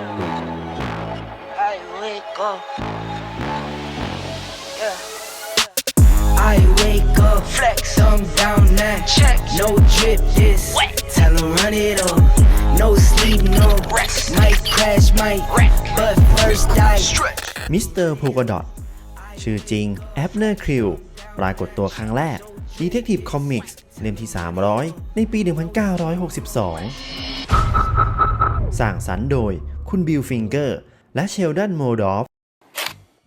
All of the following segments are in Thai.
I wake up. Yeah. I wake up, Flex. thumb down now. Check. No drip this. Wet. Tell 'em run it up. No sleep, no Rest. Might crash, might Wreck. But first I Stretch. มิสเตอร์โพกดอทชื่อจริงแอปเนอร์คริวปรากฏตัวครั้งแรก Detective Comics เล่มที่ 300 ในปี 1962 สร้างสรรค์โดย คุณบิลฟิงเกอร์ และเชลดันโมดอฟ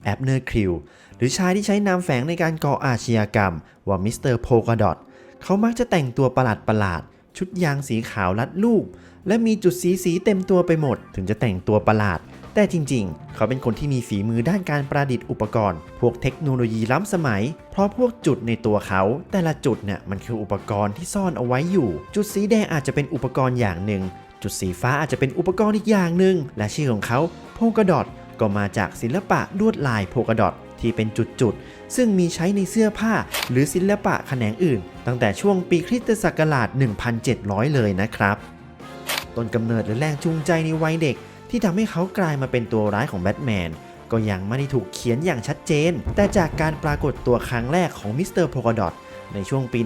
แอปเนอร์คริวหรือชายที่ใช้นามแฝงในการก่ออาชญากรรม ว่ามิสเตอร์โพกดอทเขามักจะแต่งตัวประหลาดประหลาดๆชุดยางสีขาวรัดรูป และมีจุดสีสีเต็มตัวไปหมด ถึงจะแต่งตัวประหลาด แต่จริงๆ เขาเป็นคนที่มีฝีมือด้านการประดิษฐ์อุปกรณ์ พวกเทคโนโลยีล้ำสมัย เพราะพวกจุดในตัวเขา แต่ละจุดเนี่ยมันคืออุปกรณ์ที่ซ่อนเอาไว้อยู่ จุดสีแดงอาจจะเป็นอุปกรณ์อย่างหนึ่ง จุดสีฟ้าอาจจะเป็นอุปกรณ์อีกอย่างหนึ่ง และชื่อของเขาโพกดอทก็มาจากศิลปะลวดลายโพกดอทที่เป็นจุดๆ ซึ่งมีใช้ในเสื้อผ้าหรือศิลปะแขนงอื่น ตั้งแต่ช่วงปีคริสตศักราช 1700 เลยนะครับ ต้นกำเนิดหรือแรงจูงใจในวัยเด็ก ที่ทำให้เขากลายมาเป็นตัวร้ายของแบทแมนก็ยังไม่ได้ถูกเขียนอย่างชัดเจน แต่จากการปรากฏตัวครั้งแรกของมิสเตอร์โพกดอท ในช่วงปี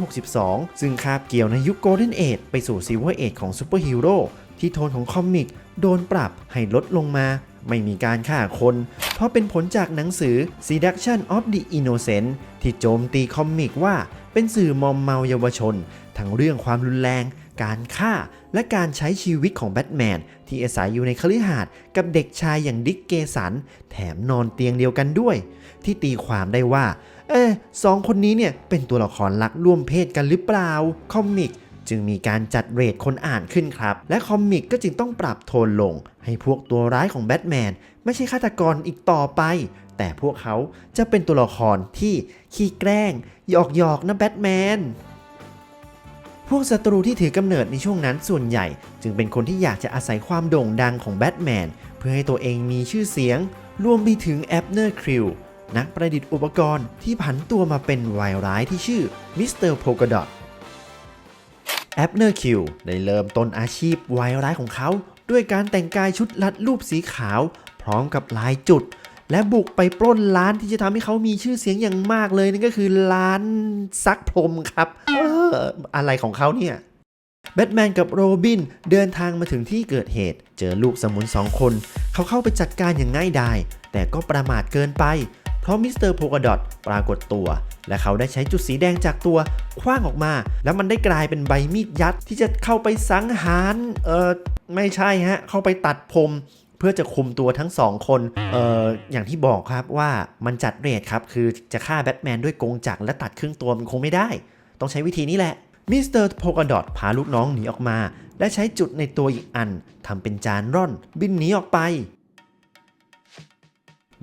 1962 ซึ่งคาบเกี่ยวในยุคโกลเด้นเอ e ไปสู่ซิ l เวอร์เอ e ของซูเปอร์ฮีโร่ที่โทนของคอมิกโดนปรับให้ลดลงมา ไม่มีการฆ่าคน เพราะเป็นผลจากหนังสือ Seduction of the Innocent ที่โจมตีคอมิกว่าเป็นสื่อมอมเมาเยาวชน ทั้งเรื่องความรุนแรง การฆ่า และการใช้ชีวิตของแบทแมน ที่อาศัยอยู่ในคฤหาสน์กับเด็กชายอย่างดิกเกสัน แถมนอนเตียงเดียวกันด้วย ที่ตีความได้ว่า เอ๊สองคนนี้เนี่ยเป็นตัวละครรักร่วมเพศกันหรือเปล่า คอมิกจึงมีการจัดเรทคนอ่านขึ้นครับ และคอมิกก็จึงต้องปรับโทนลง ให้พวกตัวร้ายของแบทแมนไม่ใช่ฆาตกรอีกต่อไป แต่พวกเขาจะเป็นตัวละครที่ขี้แกล้งหยอกหยอกๆนะแบทแมนพวกศัตรูที่ถือกำเนิดในช่วงนั้นส่วนใหญ่ จึงเป็นคนที่อยากจะอาศัยความโด่งดังของแบทแมนเพื่อให้ตัวเองมีชื่อเสียง รวมไปถึงแอปเนอร์คริว นักประดิษฐ์อุปกรณ์ที่ผันตัวมาเป็นวายร้ายที่ชื่อมิสเตอร์โพกดอทแอปเนอร์คิวได้เริ่มต้นอาชีพวายร้ายของเขา ด้วยการแต่งกายชุดลัดรูปสีขาว พร้อมกับลายจุด และบุกไปปล้นร้านที่จะทำให้เขามีชื่อเสียงอย่างมากเลยนั่นก็คือร้านซักพรมครับ เออ อะไรของเขาเนี่ยแบทแมนกับโรบินเดินทางมาถึงที่เกิดเหตุ เจอลูกสมุนสองคน เขาเข้าไปจัดการอย่างง่ายดายแต่ก็ประมาทเกินไป เพราะมิสเตอร์โพกดอทปรากฏตัว และเขาได้ใช้จุดสีแดงจากตัวคว้างออกมา แล้วมันได้กลายเป็นใบมีดยัดที่จะเข้าไปสังหาร เออไม่ใช่ฮะ เข้าไปตัดผมเพื่อจะคุมตัวทั้งสองคน เอออย่างที่บอกครับว่ามันจัดเรทครับ คือจะฆ่าแบทแมนด้วยกรงจักรและตัดครึ่งตัวมันคงไม่ได้ ต้องใช้วิธีนี้แหละ มิสเตอร์โพกดอทพาลูกน้องหนีออกมา และใช้จุดในตัวอีกอันทำเป็นจานร่อน บินหนีออกไป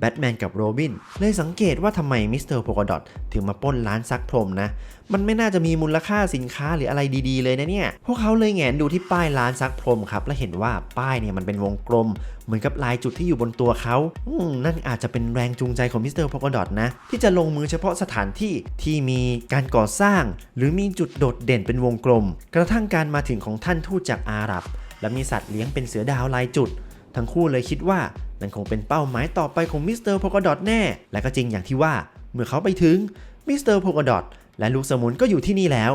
แบทแมนกับโรบินเลยสังเกตว่าทำไมมิสเตอร์โพกดอทถึงมาป้นร้านซักพรมนะ มันไม่น่าจะมีมูลค่าสินค้าหรืออะไรดีๆเลยนะเนี่ย พวกเขาเลยแงนดูที่ป้ายร้านซักพรมครับ และเห็นว่าป้ายเนี่ยมันเป็นวงกลม เหมือนกับลายจุดที่อยู่บนตัวเขาอืมนั่นอาจจะเป็นแรงจูงใจของมิสเตอร์โพกดอทนะ ที่จะลงมือเฉพาะสถานที่ที่มีการก่อสร้าง หรือมีจุดโดดเด่นเป็นวงกลม กระทั่งการมาถึงของท่านทูตจากอาหรับ และมีสัตว์เลี้ยงเป็นเสือดาวลายจุด ทั้งคู่เลยคิดว่า นั่นคงเป็นเป้าหมายต่อไปของมิสเตอร์โพกดอทแน่ และก็จริงอย่างที่ว่าเมื่อเขาไปถึงมิสเตอร์โพกดอทและลูกสมุนก็อยู่ที่นี่แล้ว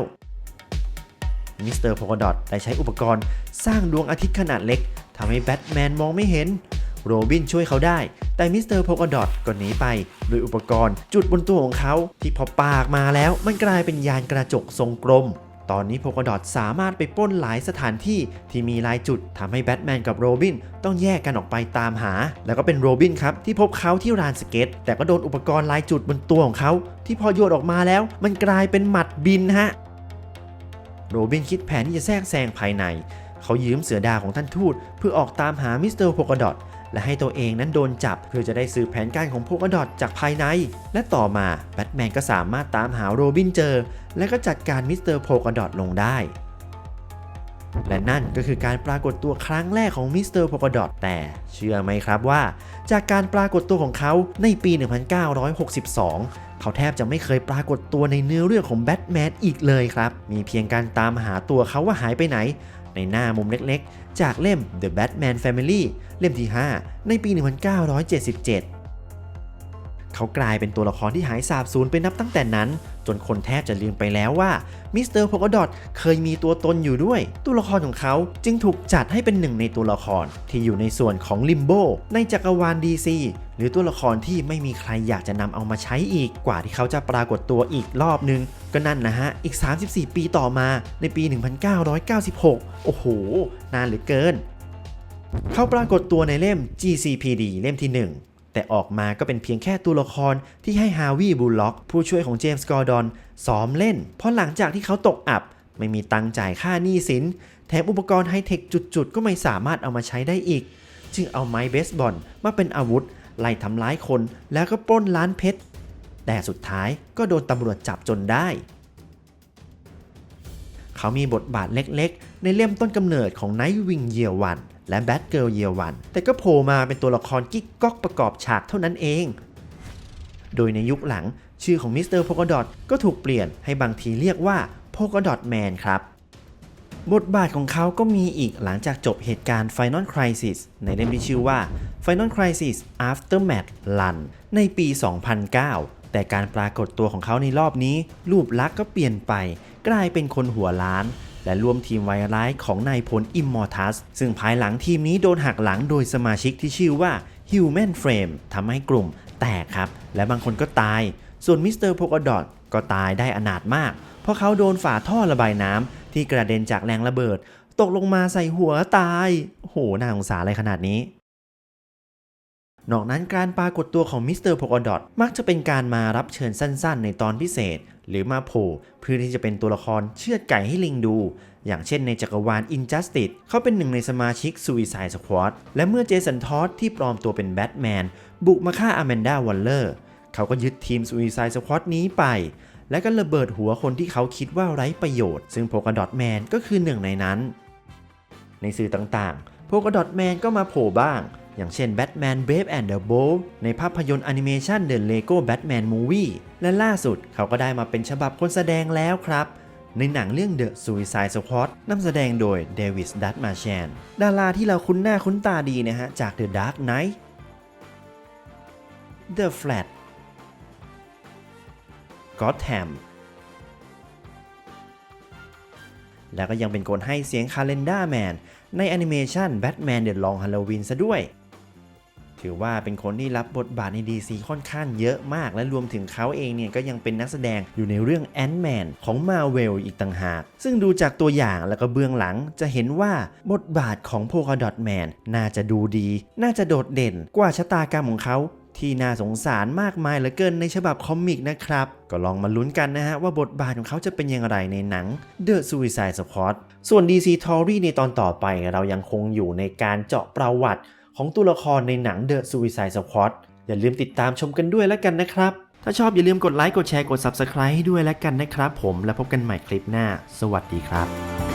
มิสเตอร์โพกดอทได้ใช้อุปกรณ์สร้างดวงอาทิตย์ขนาดเล็กทำให้แบทแมนมองไม่เห็น โรบินช่วยเขาได้ แต่มิสเตอร์โพกดอทก็หนีไปโดยอุปกรณ์จุดบนตัวของเขาที่พอปากมาแล้วมันกลายเป็นยานกระจกทรงกลม ตอนนี้โพกดอทสามารถไปปล้นหลายสถานที่ที่มีลายจุดทำให้แบทแมนกับโรบินต้องแยกกันออกไปตามหา แล้วก็เป็นโรบินครับที่พบเขาที่ลานสเก็ต แต่ก็โดนอุปกรณ์ลายจุดบนตัวของเขาที่พอโยนออกมาแล้ว มันกลายเป็นหมัดบินฮะโรบินคิดแผนที่จะแทรกแซงภายใน เขายืมเสือดาของท่านทูตเพื่อออกตามหามิสเตอร์โพกดอท และให้ตัวเองนั้นโดนจับ เพื่อจะได้สืบแผนการของโพกอดอทจากภายใน และต่อมาแบทแมนก็สามารถตามหาโรบินเจอ และก็จัดการมิสเตอร์โพกอดอทลงได้และนั่นก็คือการปรากฏตัวครั้งแรกของมิสเตอร์โพกดอทแต่เชื่อไหมครับว่า จากการปรากฏตัวของเขาในปี 1962 เขาแทบจะไม่เคยปรากฏตัวในเนื้อเรื่องของแบทแมนอีกเลยครับ มีเพียงการตามหาตัวเขาว่าหายไปไหน ในหน้ามุมเล็กๆ จากเล่ม The Batman Family เล่มที่ 5 ในปี 1977 เขากลายเป็นตัวละครที่หายสาบสูญไปนับตั้งแต่นั้น จนคนแทบจะลืมไปแล้วว่ามิสเตอร์โพกดอทเคยมีตัวตนอยู่ด้วย ตัวละครของเขาจึงถูกจัดให้เป็นหนึ่งในตัวละครที่อยู่ในส่วนของลิมโบในจักรวาล DC หรือตัวละครที่ไม่มีใครอยากจะนำเอามาใช้อีกกว่าที่เขาจะปรากฏตัวอีกรอบนึง ก็นั่นนะฮะ อีก 34 ปีต่อมาในปี 1996 โอ้โห นานเหลือเกิน เขาปรากฏตัวในเล่ม GCPD เล่มที่ 1 แต่ออกมาก็เป็นเพียงแค่ตัวละครที่ให้ฮาวิบูลล็อก ผู้ช่วยของเจมส์กอร์ดอนซ้อมเล่น เพราะหลังจากที่เขาตกอับ ไม่มีตังค์จ่ายค่าหนี้สิน แถมอุปกรณ์ไฮเทคจุดๆ ก็ไม่สามารถเอามาใช้ได้อีก จึงเอาไม้เบสบอลมาเป็นอาวุธ ไล่ทำร้ายคนแล้วก็ปล้นร้านเพชรแต่สุดท้ายก็โดนตำรวจจับจนได้ เขามีบทบาทเล็กๆ ในเล่มต้นกำเนิดของ Night Wing Year One และ Batgirl Year One แต่ก็โผล่มาเป็นตัวละครกิ๊กก๊อกประกอบฉากเท่านั้นเอง โดยในยุคหลังชื่อของมิสเตอร์โพกดอ t ก็ถูกเปลี่ยนให้บางทีเรียกว่าโพกดอ t แมนครับ บทบาทของเขาก็มีอีกหลังจากจบเหตุการณ์ Final Crisis ในเล่มที่ชื่อว่า Final Crisis Aftermath Run ในปี 2009 แต่การปรากฏตัวของเขาในรอบนี้ รูปลักษณ์ก็เปลี่ยนไป กลายเป็นคนหัวล้าน และร่วมทีมไวร้ายของนายพลอิมมอร์ทัส ซึ่งภายหลังทีมนี้โดนหักหลังโดยสมาชิกที่ชื่อว่า Human Frame ทำให้กลุ่มแตกครับ และบางคนก็ตาย ส่วนมิสเตอร์โพกดอ t ก็ตายได้อนาถมาก เพราะเขาโดนฝาท่อระบายน้ำที่กระเด็นจากแรงระเบิด ตกลงมาใส่หัวตายโอ้โหน่าสงสารอะไรขนาดนี้นอกนั้นการปรากฏตัวของมิสเตอร์โพกดอ t มักจะเป็นการมารับเชิญสั้นๆ ในตอนพิเศษ หรือมาโผล่เพื่อที่จะเป็นตัวละครเชือดไก่ให้ลิงดู อย่างเช่นในจักรวาล Injustice เขาเป็นหนึ่งในสมาชิก Suicide Squad และเมื่อเจสันทอสที่ปลอมตัวเป็นแบทแมนบุกมาฆ่าอแมนดาวอลเลอร์เขาก็ยึดทีม Suicide Squad นี้ไป และก็ระเบิดหัวคนที่เขาคิดว่าไร้ประโยชน์ ซึ่งโพกดอ t แมนก็คือหนึ่งในนั้น ในสื่อต่างๆโพกดอ t แมนก็มาโผล่บ้าง อย่างเช่น Batman Brave and the Bold ในภาพยนตร์แอนิเมชัน The Lego Batman Movie และล่าสุดเขาก็ได้มาเป็นฉบับคนแสดงแล้วครับ ในหนังเรื่อง The Suicide Squad นำแสดงโดยเดวิสดัตมาแชนดาราที่เราคุ้นหน้าคุ้นตาดีนะฮะ จาก The Dark Knight The Flat Gotham แล้วก็ยังเป็นคนให้เสียงคาเลนดาแมนในแอนิเมชัน Batman The Long Halloween ซะด้วย ถือว่าเป็นคนที่รับบทบาทใน DC ค่อนข้างเยอะมาก และรวมถึงเขาเองเนี่ยก็ยังเป็นนักแสดงอยู่ในเรื่อง Ant-Man ของ Marvel อีกต่างหาก ซึ่งดูจากตัวอย่างแล้วก็เบื้องหลังจะเห็นว่าบทบาทของ Polka Dot Man น่าจะดูดี น่าจะโดดเด่นกว่าชะตากรรมของเขาที่น่าสงสารมากมายเหลือเกินในฉบับคอมิกนะครับ ก็ลองมาลุ้นกันนะฮะ ว่าบทบาทของเขาจะเป็นอย่างไรในหนัง The Suicide Squad ส่วน DC Tory ในตอนต่อไปเรายังคงอยู่ในการเจาะประวัติ ของตัวละครในหนัง The Suicide Squad อย่าลืมติดตามชมกันด้วยแล้วกันนะครับ ถ้าชอบอย่าลืมกดไลค์กดแชร์กด Subscribe ให้ด้วยแล้วกันนะครับ ผมแล้วพบกันใหม่คลิปหน้า สวัสดีครับ